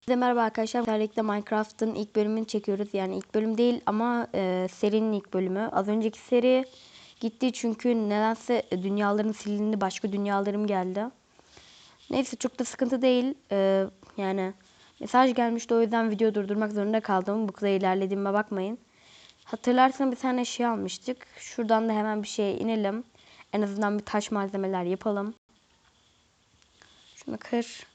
Herkese merhaba arkadaşlar. Özellikle Minecraft'ın ilk bölümünü çekiyoruz. Yani ilk bölüm değil ama e, serinin ilk bölümü. Az önceki seri gitti çünkü nedense dünyalarım silindi. Başka dünyalarım geldi. Neyse çok da sıkıntı değil. E, yani mesaj gelmişti o yüzden video durdurmak zorunda kaldım. Bu kadar ilerlediğime bakmayın. Hatırlarsan bir tane şey almıştık. Şuradan da hemen bir şeye inelim. En azından bir taş malzemeler yapalım. Şunu kır.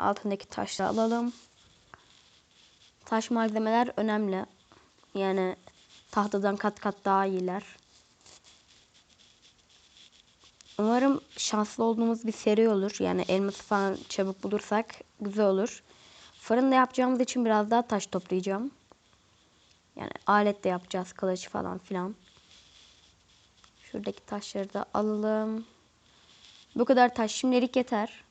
Altındaki taşları alalım. Taş malzemeler önemli. Yani tahtadan kat kat daha iyiler. Umarım şanslı olduğumuz bir seri olur. Yani elması falan çabuk bulursak güzel olur. Fırında yapacağımız için biraz daha taş toplayacağım. Yani alet de yapacağız. Kılıç falan filan. Şuradaki taşları da alalım. Bu kadar taş şimdilik yeter.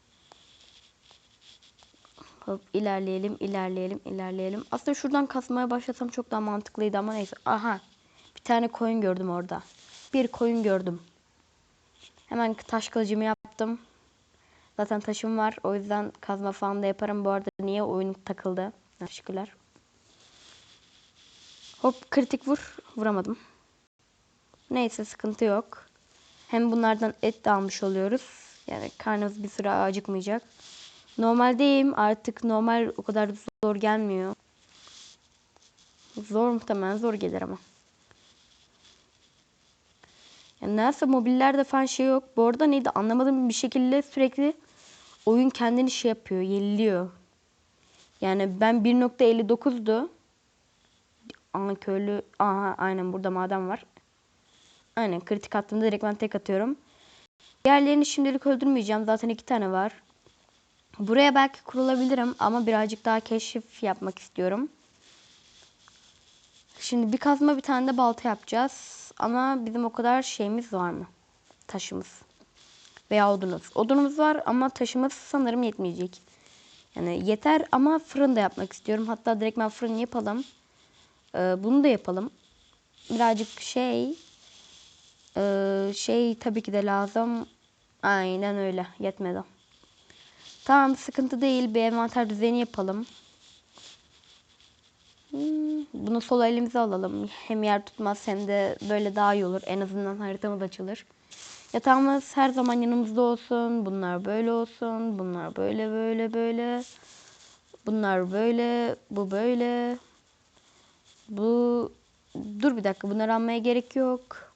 Hop ilerleyelim, ilerleyelim, ilerleyelim. Aslında şuradan kasmaya başlasam çok daha mantıklıydı ama neyse. Aha. Bir tane koyun gördüm orada. Bir koyun gördüm. Hemen taş kılıcımı yaptım. Zaten taşım var. O yüzden kazma falan da yaparım. Bu arada niye oyun takıldı? Teşekkürler. Hop kritik vur. Vuramadım. Neyse sıkıntı yok. Hem bunlardan et de almış oluyoruz. Yani karnımız bir süre acıkmayacak. Normaldeyim. Artık normal o kadar zor gelmiyor. Zor muhtemelen zor gelir ama. Yani neredeyse mobillerde falan şey yok. Bu arada neydi anlamadım bir şekilde sürekli oyun kendini şey yapıyor. Yeniliyor. Yani ben 1.59'du. Aha köylü. Aha aynen burada maden var. Aynen kritik attığımda direkt ben tek atıyorum. Diğerlerini şimdilik öldürmeyeceğim. Zaten iki tane var. Buraya belki kurulabilirim ama birazcık daha keşif yapmak istiyorum. Şimdi bir kazma bir tane de balta yapacağız. Ama bizim o kadar şeyimiz var mı? Taşımız. Veya odunumuz. Odunumuz var ama taşımız sanırım yetmeyecek. Yani yeter ama fırın da yapmak istiyorum. Hatta direkt ben fırın yapalım. Ee, bunu da yapalım. Birazcık şey ee, şey tabii ki de lazım. Aynen öyle. Yetmedi. Tamam sıkıntı değil. Bir envanter düzeni yapalım. Hmm, bunu sol elimize alalım. Hem yer tutmaz hem de böyle daha iyi olur. En azından haritamız açılır. Yatağımız her zaman yanımızda olsun. Bunlar böyle olsun. Bunlar böyle böyle böyle. Bunlar böyle. Bu böyle. Bu dur bir dakika. Bunları almaya gerek yok.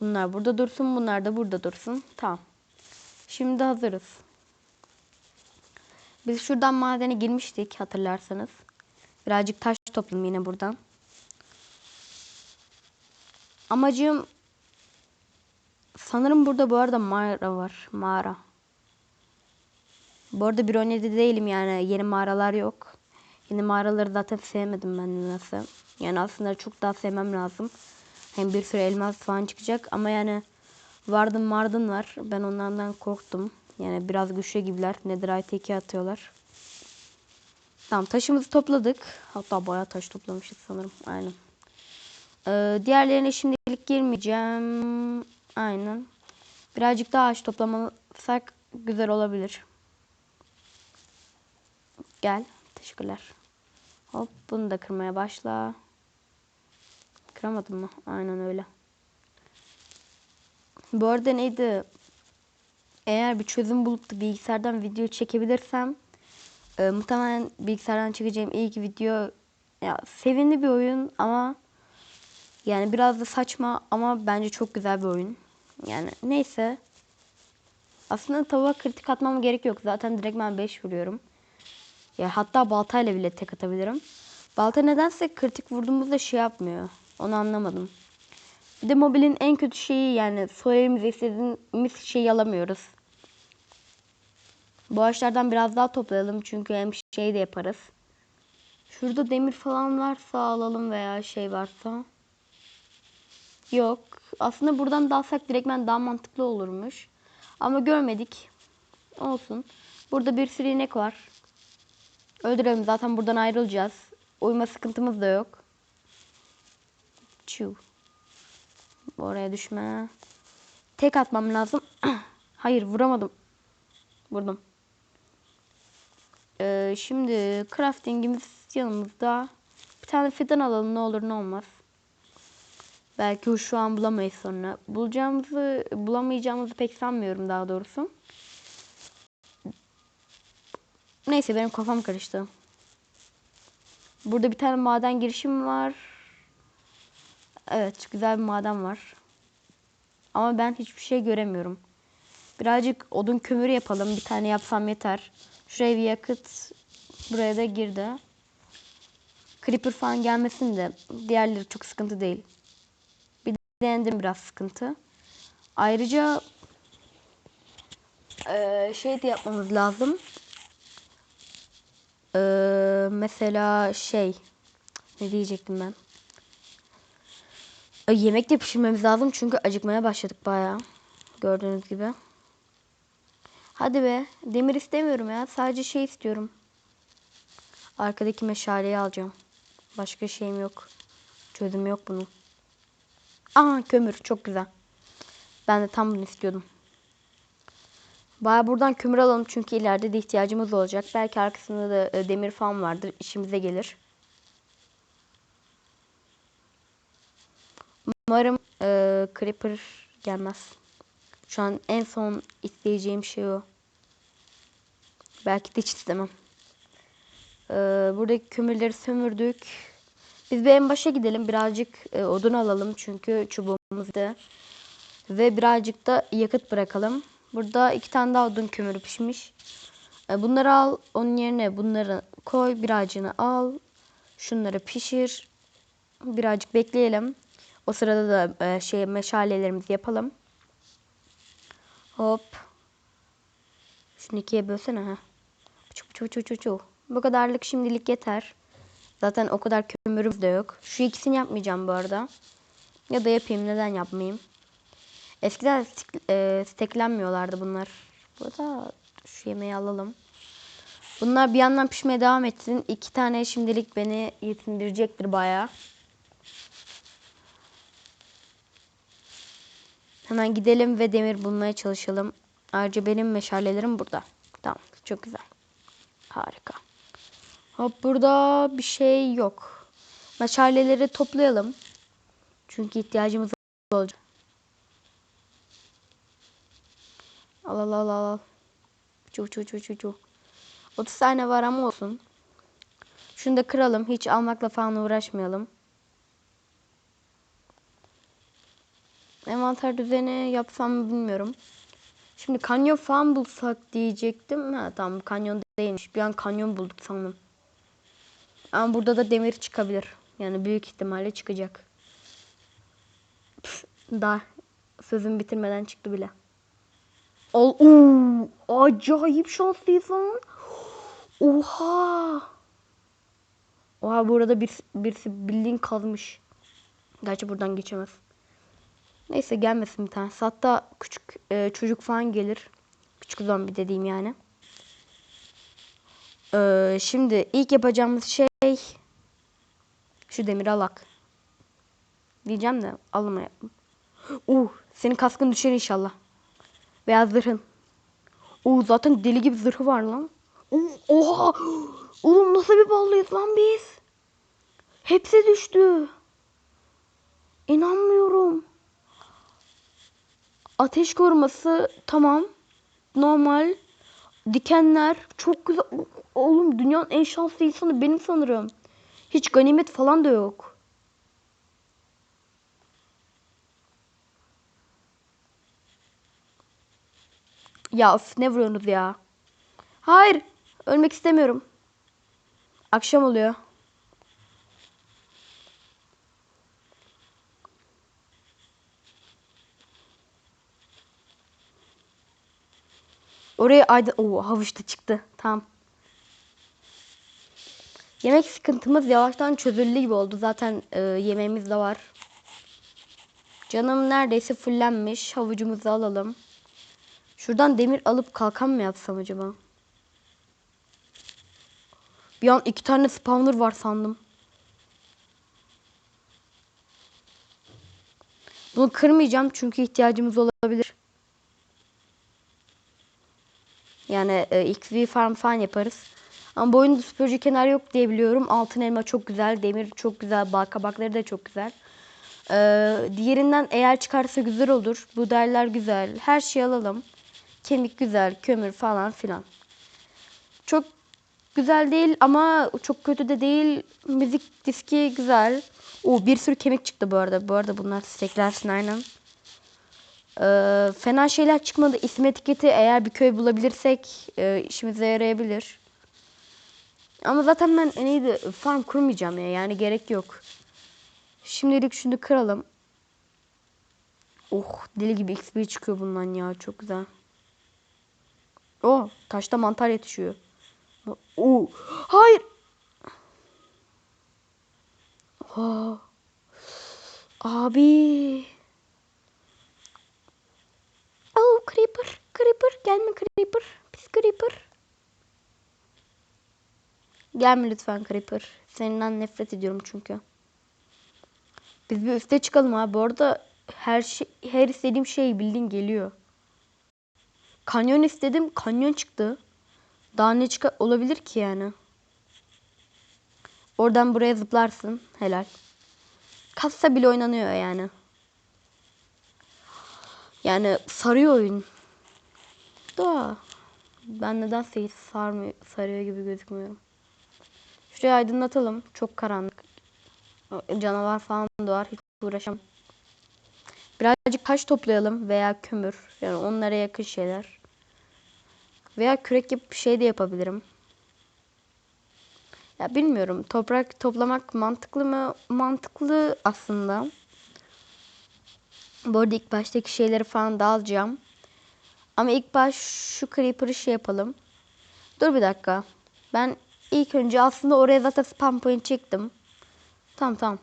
Bunlar burada dursun. Bunlar da burada dursun. Tamam. Şimdi hazırız. Biz şuradan madene girmiştik hatırlarsanız. Birazcık taş topladım yine buradan. Amacım sanırım burada bu arada mağara var. Mağara. Bu arada bir Birone'de değilim yani yeni mağaralar yok. Yeni mağaraları zaten sevmedim ben nasıl. Yani aslında çok daha sevmem lazım. Hem bir sürü elmas falan çıkacak ama yani vardın mardın var. Ben onlardan korktum. Yani biraz güçlü gibiler. Netherite 2 atıyorlar. Tamam taşımızı topladık. Hatta bayağı taş toplamışız sanırım. Aynen. Ee, diğerlerine şimdilik girmeyeceğim. Aynen. Birazcık daha ağaç toplamasak güzel olabilir. Gel. Teşekkürler. Hop bunu da kırmaya başla. Kıramadım mı? Aynen öyle. Bu arada neydi? Eğer bir çözüm bulup da bilgisayardan video çekebilirsem e, muhtemelen bilgisayardan çekeceğim ilk video ya sevimli bir oyun ama yani biraz da saçma ama bence çok güzel bir oyun. Yani neyse. Aslında tavuğa kritik atmama gerek yok. Zaten direkt ben 5 vuruyorum. Ya hatta baltayla bile tek atabilirim. Balta nedense kritik vurduğumuzda şey yapmıyor. Onu anlamadım. Bir de mobilin en kötü şeyi yani elimizle istediğimiz şeyi alamıyoruz. Bu ağaçlardan biraz daha toplayalım çünkü hem şey de yaparız. Şurada demir falan varsa alalım veya şey varsa. Yok. Aslında buradan dalsak direktmen daha mantıklı olurmuş. Ama görmedik. Olsun. Burada bir sürü inek var. Öldürelim zaten buradan ayrılacağız. Uyuma sıkıntımız da yok. Çiu. Oraya düşme. Tek atmam lazım. Hayır vuramadım. Vurdum. Ee, şimdi craftingimiz yanımızda. Bir tane fidan alalım ne olur ne olmaz. Belki şu an bulamayız sonra. Bulacağımızı, bulamayacağımızı pek sanmıyorum daha doğrusu. Neyse benim kafam karıştı. Burada bir tane maden girişim var. Evet güzel bir maden var. Ama ben hiçbir şey göremiyorum. Birazcık odun kömürü yapalım. Bir tane yapsam yeter. Şuraya bir yakıt. Buraya da girdi. Creeper falan gelmesin de diğerleri çok sıkıntı değil. Bir de denedim biraz sıkıntı. Ayrıca eee, şey de yapmamız lazım. Eee, mesela şey ne diyecektim ben? E, Yemek de pişirmemiz lazım çünkü acıkmaya başladık bayağı. Gördüğünüz gibi. Hadi be. Demir istemiyorum ya. Sadece şey istiyorum. Arkadaki meşaleyi alacağım. Başka şeyim yok. Çözüm yok bunun. Aa kömür. Çok güzel. Ben de tam bunu istiyordum. Baya buradan kömür alalım çünkü ileride de ihtiyacımız olacak. Belki arkasında da e, demir falan vardır. işimize gelir. Umarım e, Creeper gelmez. Şu an en son isteyeceğim şey o. Belki de hiç istemem. E, buradaki kömürleri sömürdük. Biz bir en başa gidelim. Birazcık e, odun alalım çünkü çubuğumuz da. Ve birazcık da yakıt bırakalım. Burada iki tane daha odun kömürü pişmiş. E, bunları al. Onun yerine bunları koy. Birazcını al. Şunları pişir. Birazcık bekleyelim. O sırada da e, şey meşalelerimizi yapalım. Hop. Şunu ikiye bölsene ha. Çu çu çu çu çu. Bu kadarlık şimdilik yeter. Zaten o kadar kömürümüz de yok. Şu ikisini yapmayacağım bu arada. Ya da yapayım neden yapmayayım. Eskiden e, steklenmiyorlardı bunlar. Burada şu yemeği alalım. Bunlar bir yandan pişmeye devam etsin. İki tane şimdilik beni yetindirecektir bayağı. Hemen gidelim ve demir bulmaya çalışalım. Ayrıca benim meşalelerim burada. Tamam çok güzel. Harika. Hop burada bir şey yok. Meşaleleri toplayalım. Çünkü ihtiyacımız olacak. Al al al al. Çu çu çu çu çu. 30 tane var ama olsun. Şunu da kıralım. Hiç almakla falan uğraşmayalım. Envanter düzeni yapsam bilmiyorum. Şimdi kanyon falan bulsak diyecektim. Ha tamam kanyon değilmiş. Bir an kanyon bulduk sandım. Ama burada da demir çıkabilir. Yani büyük ihtimalle çıkacak. Püf, daha sözümü bitirmeden çıktı bile. Al, Oo, acayip şanslıyız lan. Oha. Oha burada bir, birisi bildiğin kazmış. Gerçi buradan geçemez. Neyse gelmesin bir tane. Hatta küçük e, çocuk falan gelir. Küçük zombi dediğim yani. Ee, şimdi ilk yapacağımız şey şu demir alak. Diyeceğim de alma yaptım. Uh, senin kaskın düşer inşallah. Veya zırhın. Uh, zaten deli gibi zırhı var lan. Uh, oha! Oğlum nasıl bir ballıyız lan biz? Hepsi düştü. İnanmıyorum. Ateş koruması tamam. Normal. Dikenler çok güzel. Oğlum dünyanın en şanslı insanı benim sanırım. Hiç ganimet falan da yok. Ya of ne vuruyorsunuz ya? Hayır. Ölmek istemiyorum. Akşam oluyor. Oraya ayda... Oo havuç da çıktı. Tamam. Yemek sıkıntımız yavaştan çözüldü gibi oldu. Zaten e, yemeğimiz de var. Canım neredeyse fullenmiş. Havucumuzu alalım. Şuradan demir alıp kalkan mı yapsam acaba? Bir an iki tane spawner var sandım. Bunu kırmayacağım çünkü ihtiyacımız olabilir. Yani e, XV farm falan yaparız. Ama bu oyunda süpürücü kenar yok diye biliyorum. Altın elma çok güzel. Demir çok güzel. Bal kabakları da çok güzel. Ee, diğerinden eğer çıkarsa güzel olur. Buğdaylar güzel. Her şeyi alalım. Kemik güzel. Kömür falan filan. Çok güzel değil ama çok kötü de değil. Müzik diski güzel. O bir sürü kemik çıktı bu arada. Bu arada bunlar teklersin aynen. Ee, fena şeyler çıkmadı. İsim etiketi eğer bir köy bulabilirsek e, işimize yarayabilir. Ama zaten ben en iyi de farm kurmayacağım ya. Yani gerek yok. Şimdilik şunu kıralım. Oh deli gibi XP çıkıyor bundan ya. Çok güzel. Oh taşta mantar yetişiyor. Oh hayır. Oh. Abi. Oh creeper. Creeper. Gelme creeper. Pis creeper. Gelme lütfen creeper. Seninden nefret ediyorum çünkü. Biz bir üste çıkalım abi. Bu arada her şey, her istediğim şey bildiğin geliyor. Kanyon istedim. Kanyon çıktı. Daha ne çık olabilir ki yani? Oradan buraya zıplarsın. Helal. Kassa bile oynanıyor yani. Yani sarıyor oyun. Da ben nedense hiç sarmıyor, sarıyor gibi gözükmüyorum. Şurayı aydınlatalım. Çok karanlık. Canavar falan doğar. Hiç uğraşamam. Birazcık taş toplayalım veya kömür. Yani onlara yakın şeyler. Veya kürek yapıp bir şey de yapabilirim. Ya bilmiyorum. Toprak toplamak mantıklı mı? Mantıklı aslında. Bu arada ilk baştaki şeyleri falan da. Ama ilk baş şu creeper'ı şey yapalım. Dur bir dakika. Ben ilk önce aslında oraya zaten spam point çektim. Tamam tamam.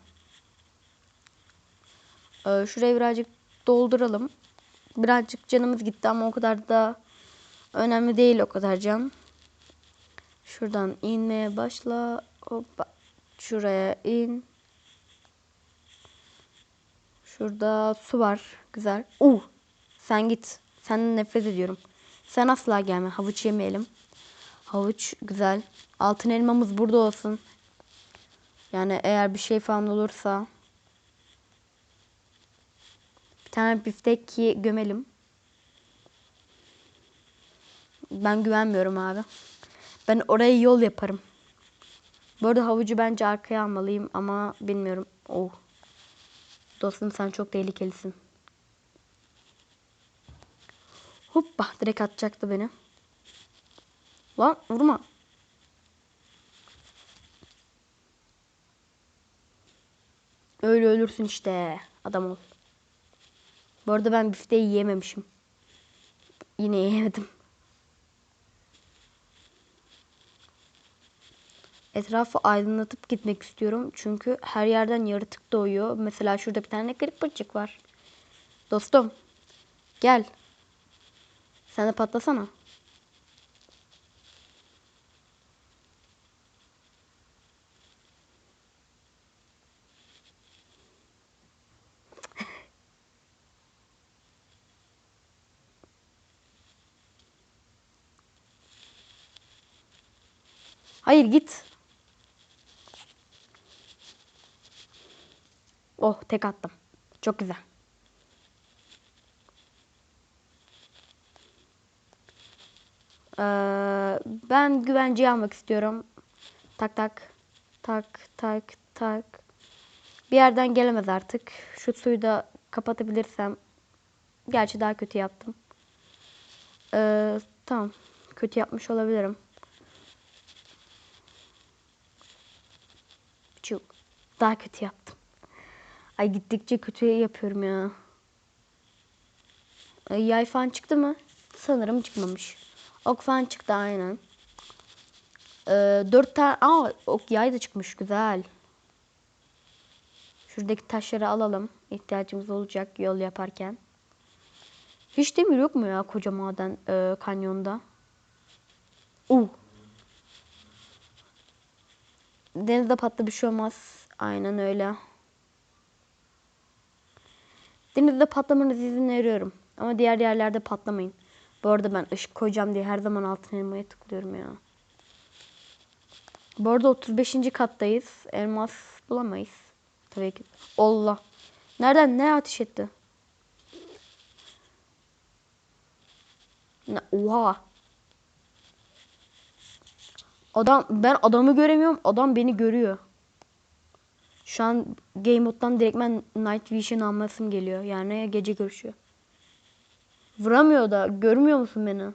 Ee, şurayı birazcık dolduralım. Birazcık canımız gitti ama o kadar da önemli değil o kadar can. Şuradan inmeye başla. Hoppa. Şuraya in. Şurada su var. Güzel. Uh. Sen git. Senden nefret ediyorum. Sen asla gelme. Havuç yemeyelim. Havuç güzel. Altın elmamız burada olsun. Yani eğer bir şey falan olursa bir tane biftek gömelim. Ben güvenmiyorum abi. Ben oraya yol yaparım. Bu arada havucu bence arkaya almalıyım ama bilmiyorum. Oh. Dostum sen çok tehlikelisin. Hoppa direkt atacaktı beni. Lan vurma. Öyle ölürsün işte. Adam ol. Bu arada ben bifteyi yiyememişim. Yine yiyemedim. Etrafı aydınlatıp gitmek istiyorum. Çünkü her yerden yaratık doğuyor. Mesela şurada bir tane creeper'cık var. Dostum. Gel. Sen de patlasana. Hayır git. Oh tek attım. Çok güzel. Ee, ben güvenceyi almak istiyorum. Tak tak. Tak tak tak. Bir yerden gelemez artık. Şu suyu da kapatabilirsem. Gerçi daha kötü yaptım. Ee, tamam. Kötü yapmış olabilirim. Çok. Daha kötü yaptım. Ay gittikçe kötü yapıyorum ya. Ay, yay falan çıktı mı? Sanırım çıkmamış. Ok falan çıktı aynen. Ee, dört tane... Aa ok yay da çıkmış güzel. Şuradaki taşları alalım. İhtiyacımız olacak yol yaparken. Hiç demir yok mu ya koca maden e, kanyonda? Uh. Denizde patlı bir şey olmaz. Aynen öyle. Denizde patlamanızı izin veriyorum. Ama diğer yerlerde patlamayın. Bu arada ben ışık koyacağım diye her zaman altın elmaya tıklıyorum ya. Bu arada 35. kattayız. Elmas bulamayız. Tabii ki. Allah. Nereden ne ateş etti? Ne? Oha. Adam ben adamı göremiyorum. Adam beni görüyor. Şu an game mode'dan direktmen night vision almasım geliyor. Yani gece görüşüyor. Vuramıyor da. Görmüyor musun beni?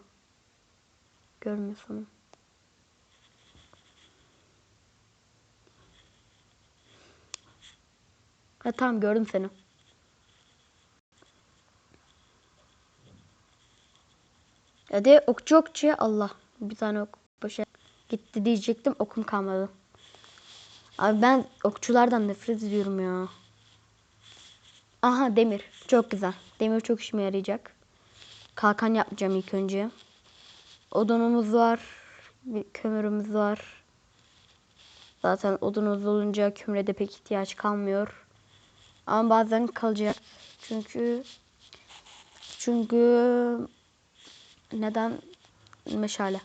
Görmüyorsun. Ha tamam gördüm seni. Hadi okçu okçu Allah. Bir tane ok başa gitti diyecektim okum kalmadı. Abi ben okçulardan nefret ediyorum ya. Aha demir. Çok güzel. Demir çok işime yarayacak. Kalkan yapacağım ilk önce. Odunumuz var. Bir kömürümüz var. Zaten odunumuz olunca kömüre de pek ihtiyaç kalmıyor. Ama bazen kalacak. Çünkü çünkü neden meşale?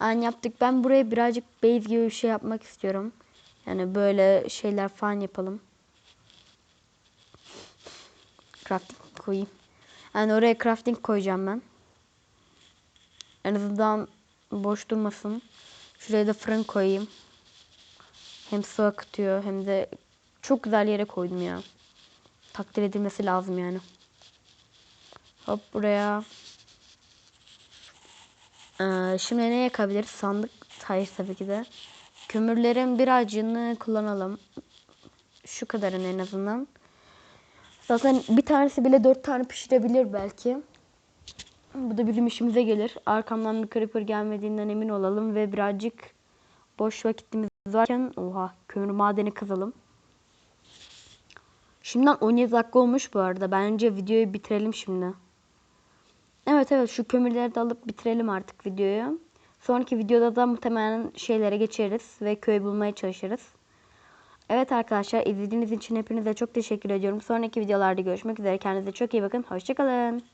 Aynı yaptık. Ben buraya birazcık base gibi bir şey yapmak istiyorum. Yani böyle şeyler falan yapalım. Crafting koyayım. Yani oraya crafting koyacağım ben. En azından boş durmasın. Şuraya da fırın koyayım. Hem su akıtıyor hem de çok güzel yere koydum ya. Takdir edilmesi lazım yani. Hop buraya. Ee, şimdi ne yakabiliriz? Sandık hayır tabii ki de. Kömürlerin birazcığını kullanalım. Şu kadarını en azından. Zaten bir tanesi bile dört tane pişirebilir belki. Bu da bizim işimize gelir. Arkamdan bir creeper gelmediğinden emin olalım ve birazcık boş vakitimiz varken oha kömür madeni kazalım. Şimdiden 17 dakika olmuş bu arada. Bence videoyu bitirelim şimdi. Evet evet şu kömürleri de alıp bitirelim artık videoyu. Sonraki videoda da muhtemelen şeylere geçeriz ve köy bulmaya çalışırız. Evet arkadaşlar izlediğiniz için hepinize çok teşekkür ediyorum. Sonraki videolarda görüşmek üzere. Kendinize çok iyi bakın. Hoşçakalın.